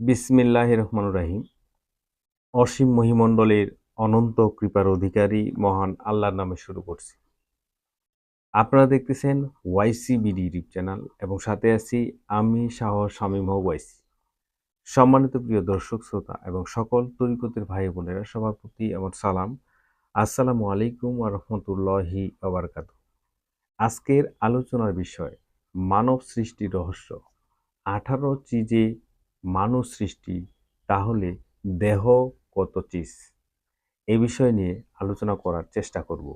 বিসমিল্লাহ রহমান রাহিম। অসীম মহিমণ্ডলের অনন্ত কৃপার অধিকারী মহান আল্লাহর নামে শুরু করছি। আপনারা দেখতেছেন ওয়াইসি বিডি ইউটিউব চ্যানেল এবং সাথে আছি আমি শাহ শামীম ওয়াইসি। সম্মানিত প্রিয় দর্শক, শ্রোতা এবং সকল তরিকতের ভাই বোনেরা, সবার প্রতি আমার সালাম। আসসালামু আলাইকুম আ রহমতুল্লাহি আবরকাত আজকের আলোচনার বিষয় মানব সৃষ্টি রহস্য। আঠারো চিজে মানুষ সৃষ্টি, তাহলে দেহ কত চিজ এ বিষয় নিয়ে আলোচনা করার চেষ্টা করব।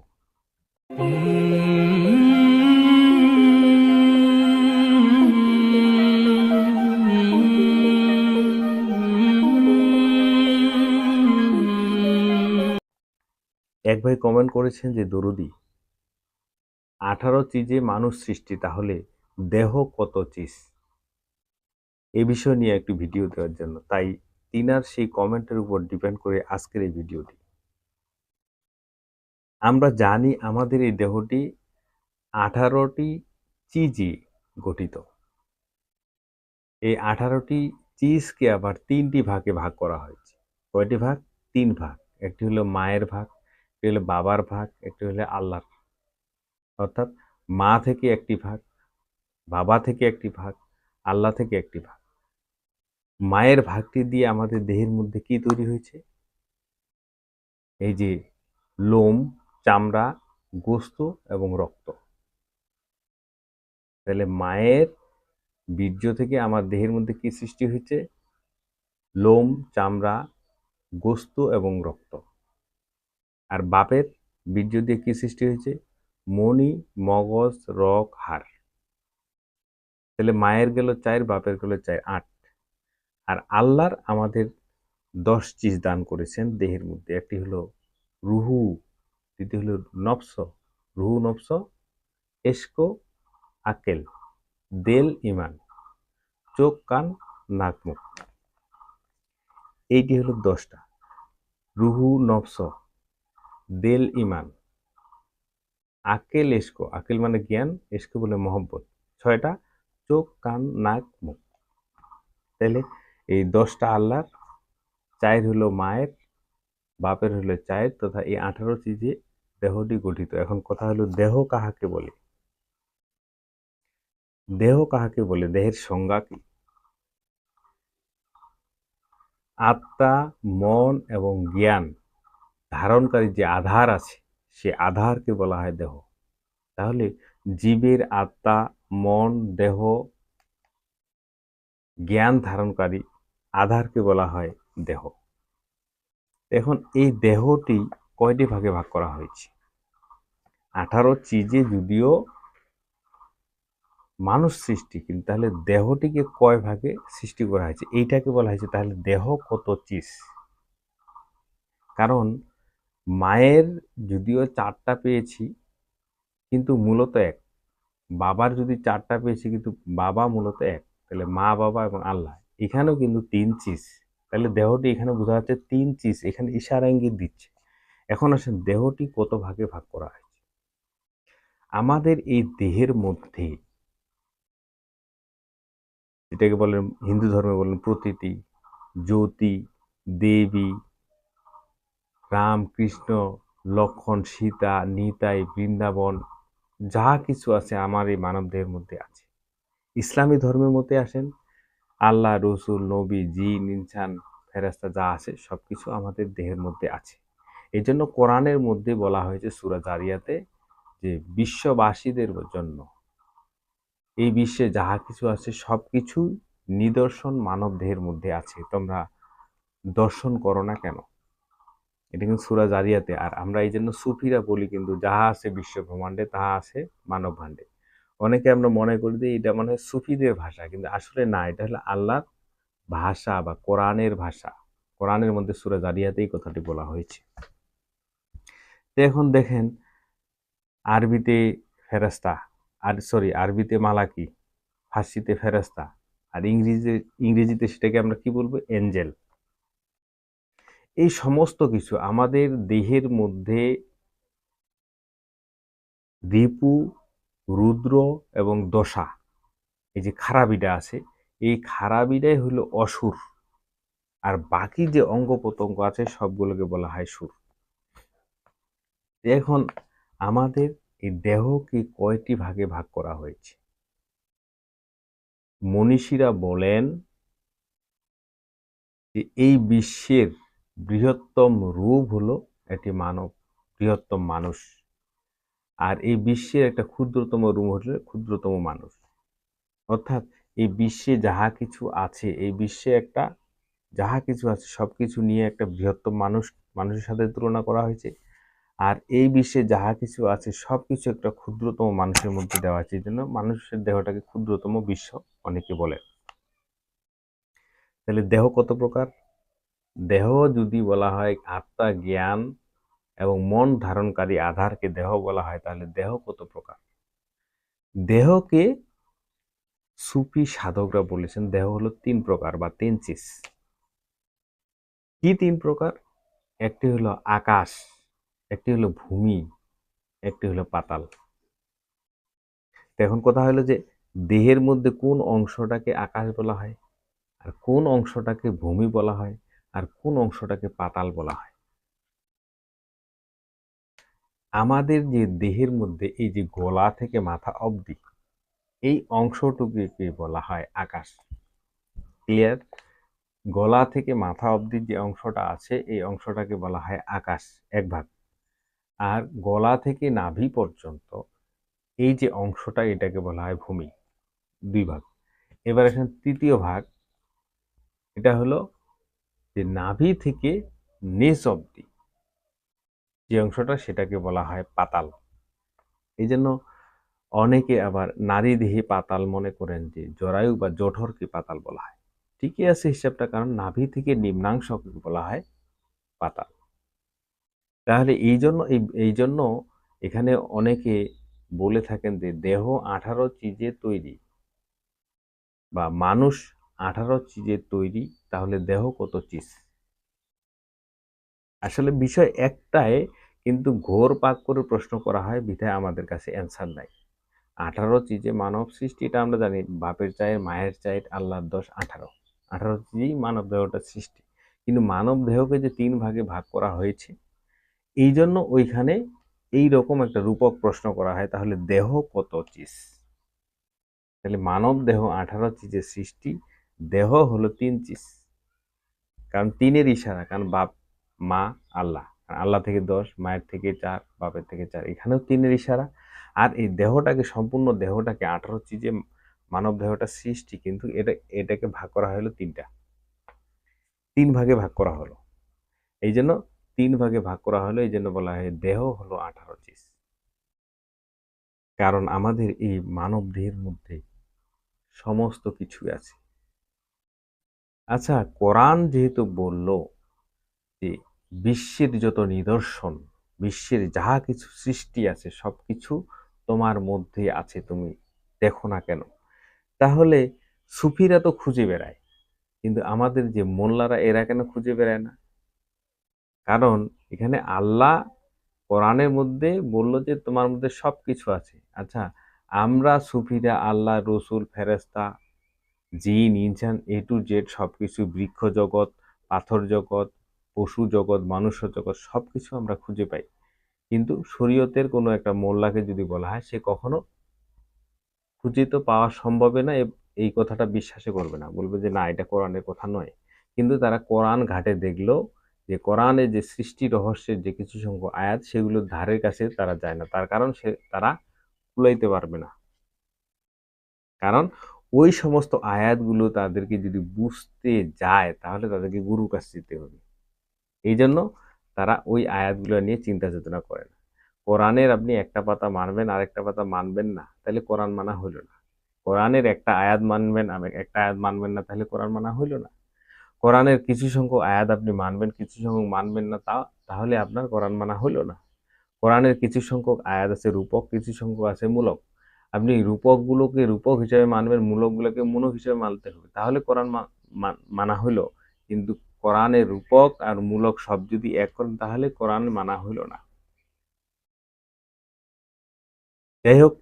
এক ভাই কমেন্ট করেছেন যে, দরুদি, আঠারো চিজে মানুষ সৃষ্টি, তাহলে দেহ কত চিজ এ বিষয় নিয়ে একটি ভিডিও দেওয়ার জন্য। তাই তিনার সেই কমেন্টের উপর ডিপেন্ড করে আজকের এই ভিডিওটি আমরা জানি আমাদের এই দেহটি আঠারোটি চিজি গঠিত। এই আঠারোটি চিজকে আবার তিনটি ভাগে ভাগ করা হয়েছে। কয়টি ভাগ? তিন ভাগ। একটি হলো মায়ের ভাগ, একটি হলো বাবার ভাগ, একটি হলো আল্লাহর অর্থাৎ মা থেকে একটি ভাগ, বাবা থেকে একটি ভাগ, আল্লাহ থেকে একটি ভাগ। মায়ের ভাগটি দিয়ে আমাদের দেহের মধ্যে কি তৈরি হয়েছে? এই যে লোম, চামড়া, গোস্ত এবং রক্ত। তাহলে মায়ের বীর্য থেকে আমার দেহের মধ্যে কি সৃষ্টি হয়েছে? লোম, চামড়া, গোস্ত এবং রক্ত। আর বাপের বীর্য দিয়ে কি সৃষ্টি হয়েছে? মণি, মগজ রক হাড়। তাহলে মায়ের গেল চার, বাপের গেল চার, আট। আর আল্লাহর আমাদের দশ চিজ দান করেছেন দেহের মধ্যে। একটি হলো রুহু, দ্বিতীয় হলো নফস, রুহু, নফস এসকো আকেল, দেল, ইমান, চোখ, কান, নাক, মুখ। এইটি হলো দশটা। রুহু, নফস, দেল, ইমান, আকেল এসকো আকেল মানে জ্ঞান এসকো বলে মহব্বত। ছয়টা, চোখ, কান, নাক, মুখ। তাহলে এই দশটা আল্লাহর চায়ের হলো মায়ের, বাপের হলো চায়ের তথা এই আঠারো চিজে দেহটি গঠিত। এখন কথা হলো দেহ কাহাকে বলে? দেহ কাহাকে বলে? দেহের সংজ্ঞা কি? আত্মা, মন এবং জ্ঞান ধারণকারী যে আধার আছে, সে আধারকে বলা হয় দেহ। তাহলে জীবের আত্মা, মন, দেহ, জ্ঞান ধারণকারী আধারকে বলা হয় দেহ। এখন এই দেহটি কয়টি ভাগে ভাগ করা হয়েছে? আঠারো চিজে যদিও মানুষ সৃষ্টি, কিন্তু তাহলে দেহটিকে কয় ভাগে সৃষ্টি করা হয়েছে? এইটাকে বলা হয়েছে তাহলে দেহ কত চিজ? কারণ মায়ের যদিও চারটা পেয়েছি, কিন্তু মূলত এক। বাবার যদি চারটা পেয়েছি, কিন্তু বাবা মূলত এক। তাহলে মা, বাবা এবং আল্লাহ। এখানেও কিন্তু তিন চিজ। তাহলে দেহটি এখানে বোঝা যাচ্ছে তিন চিজ এখানে ইশারা ইঙ্গিত দিচ্ছে। এখন আসেন দেহটি কত ভাগে ভাগ করা হয়েছে? আমাদের এই দেহের মধ্যে যেটাকে বলেন হিন্দু ধর্মে বলেন প্রতীতি জ্যোতি, দেবী, রাম, কৃষ্ণ, লক্ষণ, সীতা, নিতাই, বৃন্দাবন, যা কিছু আছে আমার এই মানবদেহের মধ্যে আছে। ইসলামী ধর্মের মধ্যে আসেন আল্লাহ, রসুল, নবী, জিন, ইনসান ফেরাস্তা যা আছে সব কিছু আমাদের দেহের মধ্যে আছে। এই জন্য কোরআনের মধ্যে বলা হয়েছে সুরা জারিয়াতে যে বিশ্ববাসীদের জন্য এই বিশ্বে যাহা কিছু আছে সব কিছু নিদর্শন মানব দেহের মধ্যে আছে। তোমরা দর্শন করো না কেন? এটা কিন্তু সুরা জারিয়াতে। আর আমরা এই জন্য সুফিরা বলি কিন্তু যাহা আছে বিশ্ব ব্রহ্মাণ্ডে, তাহা আছে মানব ভাণ্ডে। অনেকে আমরা মনে করি যে এটা মানে সুফিদের ভাষা, কিন্তু আসলে না, এটা হলো আল্লাহর ভাষা বা কোরআনের ভাষা। কোরআনের মধ্যে সুরা জারিয়াতে এই কথাটি বলা হয়েছে। তো এখন দেখেন, আরবিতে ফেরাস্তা আর সরি, আরবিতে মালাকি, ফার্সিতে ফেরাস্তা আর ইংরেজি ইংরেজিতে সেটাকে আমরা কি বলব? এঞ্জেল। এই সমস্ত কিছু আমাদের দেহের মধ্যে রিপু রুদ্র এবং দশা। এই যে খারাপিটা আছে, এই খারাপিটাই হলো অসুর। আর বাকি যে অঙ্গ প্রত্যঙ্গ আছে, সবগুলোকে বলা হয় সুর। এখন আমাদের এই দেহকে কয়টি ভাগে ভাগ করা হয়েছে? মনীষীরা বলেন যে এই বিশ্বের বৃহত্তম রূপ হলো একটি মানব, বৃহত্তম মানুষ। আর এই বিশ্বের একটা ক্ষুদ্রতম রূপ হলো ক্ষুদ্রতম মানুষ। অর্থাৎ এই বিশ্বে যাহা কিছু আছে, এই বিশ্বে একটা যাহা কিছু আছে সব কিছু নিয়ে একটা বৃহত্তম মানুষ, মানুষের সাথে তুলনা করা হয়েছে। আর এই বিশ্বে যাহা কিছু আছে সব কিছু একটা ক্ষুদ্রতম মানুষের মধ্যে দেওয়া আছে। এই জন্য মানুষের দেহটাকে ক্ষুদ্রতম বিশ্ব অনেকে বলে। তাহলে দেহ কত প্রকার? দেহ যদি বলা হয় আত্মা, জ্ঞান এবং মন ধারণকারী আধারকে দেহ বলা হয়, তাহলে দেহ কত প্রকার? দেহকে সুফি সাধকরা বলেছেন, দেহ হলো তিন প্রকার বা তিন চিজ কি তিন প্রকার? একটি হলো আকাশ, একটি হলো ভূমি, একটি হলো পাতাল। এখন কথা হলো যে, দেহের মধ্যে কোন অংশটাকে আকাশ বলা হয়, আর কোন অংশটাকে ভূমি বলা হয়, আর কোন অংশটাকে পাতাল বলা হয়? আমাদের যে দেহের মধ্যে এই যে গলা থেকে মাথা অবধি এই অংশটুকুকে বলা হয় আকাশ। ক্লিয়ার গলা থেকে মাথা অবধি যে অংশটা আছে, এই অংশটাকে বলা হয় আকাশ, এক ভাগ। আর গলা থেকে নাভি পর্যন্ত এই যে অংশটা, এটাকে বলা হয় ভূমি, দুই ভাগ। এবার এখানে তৃতীয় ভাগ। এটা হলো যে নাভি থেকে নেস অব্দি যে অংশটা সেটাকে বলা হয় পাতাল। এই জন্য অনেকে আবার নারী দেহে পাতাল মনে করেন যে জরায়ু বা জঠরকে পাতাল বলা হয়। ঠিকই আছে হিসাবটা, কারণ নাভি থেকে নিম্নাংশকে বলা হয় পাতাল। তাহলে এই জন্য এই জন্য এখানে অনেকে বলে থাকেন যে দেহ আঠারো চিজে তৈরি বা মানুষ আঠারো চিজের তৈরি, তাহলে দেহ কত চিজ? আসলে বিষয় একটাই, কিন্তু ঘোর পাক করে প্রশ্ন করা হয়, বিধায় আমাদের কাছে অ্যান্সার নাই। আঠারো চিজে মানব সৃষ্টি এটা আমরা জানি, বাপের চায়ের, মায়ের চায়ের, আল্লাহর দশ, আঠারো। আঠারো চিজেই মানব দেহটা সৃষ্টি। কিন্তু মানব দেহকে যে তিন ভাগে ভাগ করা হয়েছে এই জন্য ওইখানে এই রকম একটা রূপক প্রশ্ন করা হয়, তাহলে দেহ কত চিজ তাহলে মানব দেহ আঠারো চিজের সৃষ্টি, দেহ হলো তিন চিজ কারণ তিনের ইশারা, কারণ বাপ মা, আল্লাহ। আল্লাহ থেকে দশ, মায়ের থেকে চার, বাপের থেকে চার। এখানেও তিনের ইশারা। আর এই দেহটাকে, সম্পূর্ণ দেহটাকে, আঠারো চিজে মানব দেহটা সৃষ্টি, কিন্তু এটা, এটাকে ভাগ করা হলো তিনটা। তিন ভাগে ভাগ করা হলো। এই জন্য তিন ভাগে ভাগ করা হলো, এই জন্য বলা হয় দেহ হলো আঠারো চিজ কারণ আমাদের এই মানব দেহের মধ্যে সমস্ত কিছুই আছে। আচ্ছা কোরআন যেহেতু বলল যে বিশ্বের যত নিদর্শন, বিশ্বের যাহা কিছু সৃষ্টি আছে সব কিছু তোমার মধ্যে আছে, তুমি দেখো না কেন? তাহলে সুফিরা তো খুঁজে বেড়ায়, কিন্তু আমাদের যে মোল্লারা, এরা কেন খুঁজে বেড়ায় না? কারণ এখানে আল্লাহ কোরআনের মধ্যে বলল যে তোমার মধ্যে সব কিছু আছে। আচ্ছা আমরা সুফিরা, আল্লাহ, রসুল ফেরেস্তা জিন, ইনসান, এ টু জেড সব কিছু বৃক্ষ জগৎ পাথর জগৎ পশু জগৎ মানুষ জগৎ সব কিছু আমরা খুঁজে পাই। কিন্তু শরীয়তের কোনো একটা মোল্লাকে যদি বলা হয়, সে কখনো খুঁজে তো পাওয়া সম্ভবে না এই কথাটা বিশ্বাসে করবে না। বলবে যে, না, এটা কোরআনের কথা নয়। কিন্তু তারা কোরআন ঘাটে দেখল যে, কোরআনে যে সৃষ্টি রহস্যের যে কিছু সংখ্যক আয়াত, সেগুলো ধারের কাছে তারা যায় না। তার কারণ সে তারা কুলাইতে পারবে না। কারণ ওই সমস্ত আয়াতগুলো তাদেরকে যদি বুঝতে যায়, তাহলে তাদেরকে গুরুর কাছে যেতে হবে। এই জন্য তারা ওই আয়াতগুলো নিয়ে চিন্তা চেতনা করে না। কোরআনের আপনি একটা পাতা মানবেন আর একটা পাতা মানবেন না, তাহলে কোরআন মানা হইল না। কোরআনের একটা আয়াত মানবেন একটা আয়াত মানবেন না, তাহলে কোরআন মানা হইল না। কোরআনের কিছু সংখ্যক আয়াত আপনি মানবেন, কিছু সংখ্যক মানবেন না, তা তাহলে আপনার কোরআন মানা হইল না। কোরআনের কিছু সংখ্যক আয়াত আছে রূপক, কিছু সংখ্যক আছে মূলক। আপনি রূপকগুলোকে রূপক হিসাবে মানবেন, মূলকগুলোকে মূলক হিসাবে মানতে হবে। তাহলে কোরআন মানা হইল, কিন্তু কোরআনের রূপক আর মূলক সব যদি এক করেন, তাহলে কোরআন মানা হইল না। যাই হোক,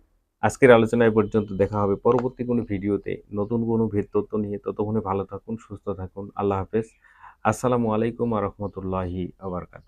আজকের আলোচনা এ পর্যন্ত দেখা হবে পরবর্তী কোনো ভিডিওতে। নতুন কোনো ভেদ তথ্য নিয়ে ততক্ষণে ভালো থাকুন, সুস্থ থাকুন। আল্লাহ হাফেজ। আসসালামু আলাইকুম আ রহমতুল্লাহি আবরকাত